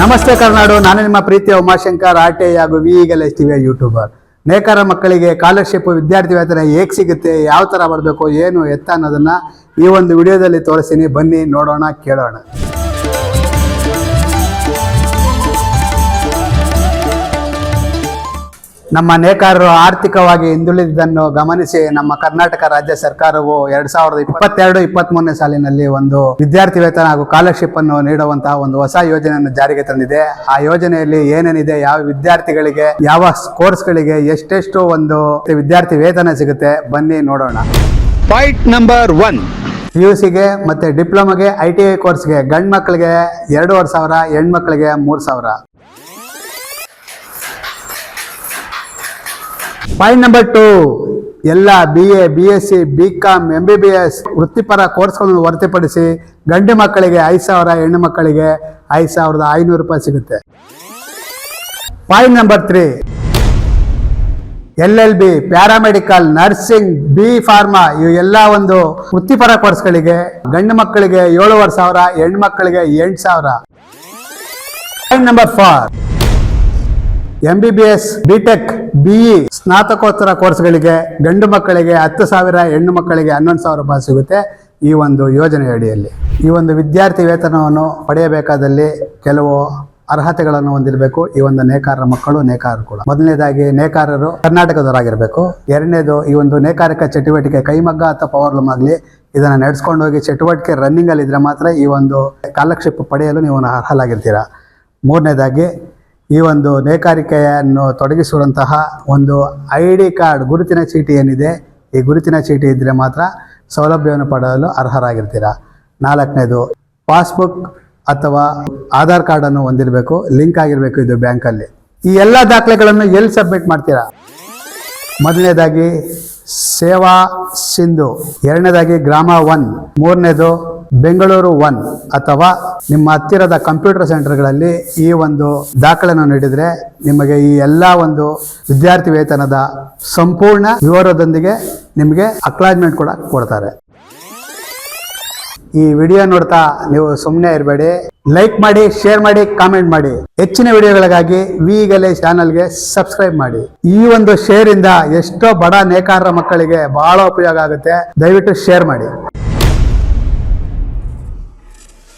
ನಮಸ್ತೆ ಕರ್ನಾಡು, ನಾನು ನಿಮ್ಮ ಪ್ರೀತಿಯ ಉಮಾಶಂಕರ್ ಆರ್ ಟಿ ಐ ಹಾಗೂ ವಿ ಯೂಟ್ಯೂಬರ್. ನೇಕಾರ ಮಕ್ಕಳಿಗೆ ಸ್ಕಾಲರ್ಶಿಪ್ ವಿದ್ಯಾರ್ಥಿ ವೇತನ ಹೇಗೆ ಸಿಗುತ್ತೆ, ಯಾವ ಥರ ಬರಬೇಕು ಏನು ಎತ್ತ ಅನ್ನೋದನ್ನು ಈ ಒಂದು ವಿಡಿಯೋದಲ್ಲಿ ತೋರಿಸ್ತೀನಿ. ಬನ್ನಿ, ನೋಡೋಣ, ಕೇಳೋಣ. ನಮ್ಮ ನೇಕಾರರು ಆರ್ಥಿಕವಾಗಿ ಹಿಂದುಳಿದಿದ್ದನ್ನು ಗಮನಿಸಿ ನಮ್ಮ ಕರ್ನಾಟಕ ರಾಜ್ಯ ಸರ್ಕಾರವು ಎರಡ್ ಸಾವಿರದ ಇಪ್ಪತ್ತೆರಡು ಇಪ್ಪತ್ತ್ ಮೂರನೇ ಸಾಲಿನಲ್ಲಿ ಒಂದು ವಿದ್ಯಾರ್ಥಿ ವೇತನ ಹಾಗೂ ಸ್ಕಾಲರ್ಶಿಪ್ ಅನ್ನು ನೀಡುವಂತಹ ಒಂದು ಹೊಸ ಯೋಜನೆಯನ್ನು ಜಾರಿಗೆ ತಂದಿದೆ. ಆ ಯೋಜನೆಯಲ್ಲಿ ಏನೇನಿದೆ ಯಾವ ವಿದ್ಯಾರ್ಥಿಗಳಿಗೆ ಯಾವ ಕೋರ್ಸ್ಗಳಿಗೆ ಎಷ್ಟೆಷ್ಟು ಒಂದು ವಿದ್ಯಾರ್ಥಿ ವೇತನ ಸಿಗುತ್ತೆ ಬನ್ನಿ ನೋಡೋಣ. Point number one P U ಸಿಗೆ ಮತ್ತೆ ಡಿಪ್ಲೊಮಾಗೆ ಐ ಟಿ ಐ ಕೋರ್ಸ್ಗೆ ಗಂಡು ಮಕ್ಕಳಿಗೆ ಎರಡೂವರೆ ಸಾವಿರ ಹೆಣ್ಮಕ್ಳಿಗೆ ಮೂರು ಸಾವಿರ. ಪಾಯಿಂಟ್ ನಂಬರ್ ಟು ಎಲ್ಲ B A B S C B com M B B S ವೃತ್ತಿಪರ ಕೋರ್ಸ್ಗಳನ್ನು ಹೊರತುಪಡಿಸಿ ಗಂಡು ಮಕ್ಕಳಿಗೆ ಐದು ಸಾವಿರ, ಹೆಣ್ಣು ಮಕ್ಕಳಿಗೆ ಐದು ಸಾವಿರದ ಐನೂರು ರೂಪಾಯಿ ಸಿಗುತ್ತೆ. Point number three L L B paramedical nursing B pharma ಇವು ಎಲ್ಲ ಒಂದು ವೃತ್ತಿಪರ ಕೋರ್ಸ್ಗಳಿಗೆ ಗಂಡು ಮಕ್ಕಳಿಗೆ ಏಳುವರೆ ಸಾವಿರ, ಹೆಣ್ಣು ಮಕ್ಕಳಿಗೆ ಎಂಟು ಸಾವಿರ. Point number four M B B S B tech B E ಸ್ನಾತಕೋತ್ತರ ಕೋರ್ಸ್ಗಳಿಗೆ ಗಂಡು ಮಕ್ಕಳಿಗೆ ಹತ್ತು ಸಾವಿರ, ಹೆಣ್ಣು ಮಕ್ಕಳಿಗೆ ಹನ್ನೊಂದು ಸಾವಿರ ರೂಪಾಯಿ ಸಿಗುತ್ತೆ ಈ ಒಂದು ಯೋಜನೆ ಅಡಿಯಲ್ಲಿ. ಈ ಒಂದು ವಿದ್ಯಾರ್ಥಿ ವೇತನವನ್ನು ಪಡೆಯಬೇಕಾದಲ್ಲಿ ಕೆಲವು ಅರ್ಹತೆಗಳನ್ನು ಹೊಂದಿರಬೇಕು. ಈ ಒಂದು ನೇಕಾರರ ಮಕ್ಕಳು ನೇಕಾರರು ಕೂಡ ಮೊದಲನೇದಾಗಿ ನೇಕಾರರು ಕರ್ನಾಟಕದವರಾಗಿರಬೇಕು. ಎರಡನೇದು ಈ ಒಂದು ನೇಕಾರಿಕ ಚಟುವಟಿಕೆ ಕೈಮಗ್ಗ ಅಥವಾ ಪವರ್ಲೂಮ್ ಆಗಲಿ ಇದನ್ನು ನಡೆಸ್ಕೊಂಡು ಹೋಗಿ ಚಟುವಟಿಕೆ ರನ್ನಿಂಗಲ್ಲಿದ್ದರೆ ಮಾತ್ರ ಈ ಒಂದು ಸ್ಕಾಲರ್ಶಿಪ್ ಪಡೆಯಲು ನೀವು ಅರ್ಹಲಾಗಿರ್ತೀರಾ ಮೂರನೇದಾಗಿ ಈ ಒಂದು ನೇಕಾರಿಕೆಯನ್ನು ತೊಡಗಿಸುವಂತಹ ಒಂದು ಐ ಡಿ ಕಾರ್ಡ್ ಗುರುತಿನ ಚೀಟಿ ಏನಿದೆ, ಈ ಗುರುತಿನ ಚೀಟಿ ಇದ್ದರೆ ಮಾತ್ರ ಸೌಲಭ್ಯವನ್ನು ಪಡೆಯಲು ಅರ್ಹರಾಗಿರ್ತೀರ? ನಾಲ್ಕನೇದು, ಪಾಸ್ಬುಕ್ ಅಥವಾ ಆಧಾರ್ ಕಾರ್ಡನ್ನು ಹೊಂದಿರಬೇಕು, ಲಿಂಕ್ ಆಗಿರಬೇಕು ಇದು ಬ್ಯಾಂಕಲ್ಲಿ. ಈ ಎಲ್ಲ ದಾಖಲೆಗಳನ್ನು ಎಲ್ಲಿ ಸಬ್ಮಿಟ್ ಮಾಡ್ತೀರಾ? ಮೊದಲನೇದಾಗಿ, ಸೇವಾ ಸಿಂಧು. ಎರಡನೇದಾಗಿ, ಗ್ರಾಮ ಒನ್. ಮೂರನೇದು ಬೆಂಗಳೂರು ಒನ್ ಅಥವಾ ನಿಮ್ಮ ಹತ್ತಿರದ ಕಂಪ್ಯೂಟರ್ ಸೆಂಟರ್ಗಳಲ್ಲಿ ಈ ಒಂದು ದಾಖಲೆಯನ್ನು ನೀಡಿದರೆ ನಿಮಗೆ ಈ ಎಲ್ಲ ಒಂದು ವಿದ್ಯಾರ್ಥಿ ವೇತನದ ಸಂಪೂರ್ಣ ವಿವರದೊಂದಿಗೆ ನಿಮಗೆ ಅಕ್ಲಾಜ್ಮೆಂಟ್ ಕೂಡ ಕೊಡ್ತಾರೆ. ಈ ವಿಡಿಯೋ ನೋಡ್ತಾ ನೀವು ಸುಮ್ಮನೆ ಇರಬೇಡಿ. ಲೈಕ್ ಮಾಡಿ, ಶೇರ್ ಮಾಡಿ, ಕಾಮೆಂಟ್ ಮಾಡಿ. ಹೆಚ್ಚಿನ ವಿಡಿಯೋಗಳಿಗಾಗಿ ವಿ ಈಗಲೇ ಚಾನಲ್ಗೆ ಸಬ್ಸ್ಕ್ರೈಬ್ ಮಾಡಿ. ಈ ಒಂದು ಶೇರ್ ಇಂದ ಎಷ್ಟೋ ಬಡ ನೇಕಾರರ ಮಕ್ಕಳಿಗೆ ಬಹಳ ಉಪಯೋಗ ಆಗುತ್ತೆ. ದಯವಿಟ್ಟು ಶೇರ್ ಮಾಡಿ.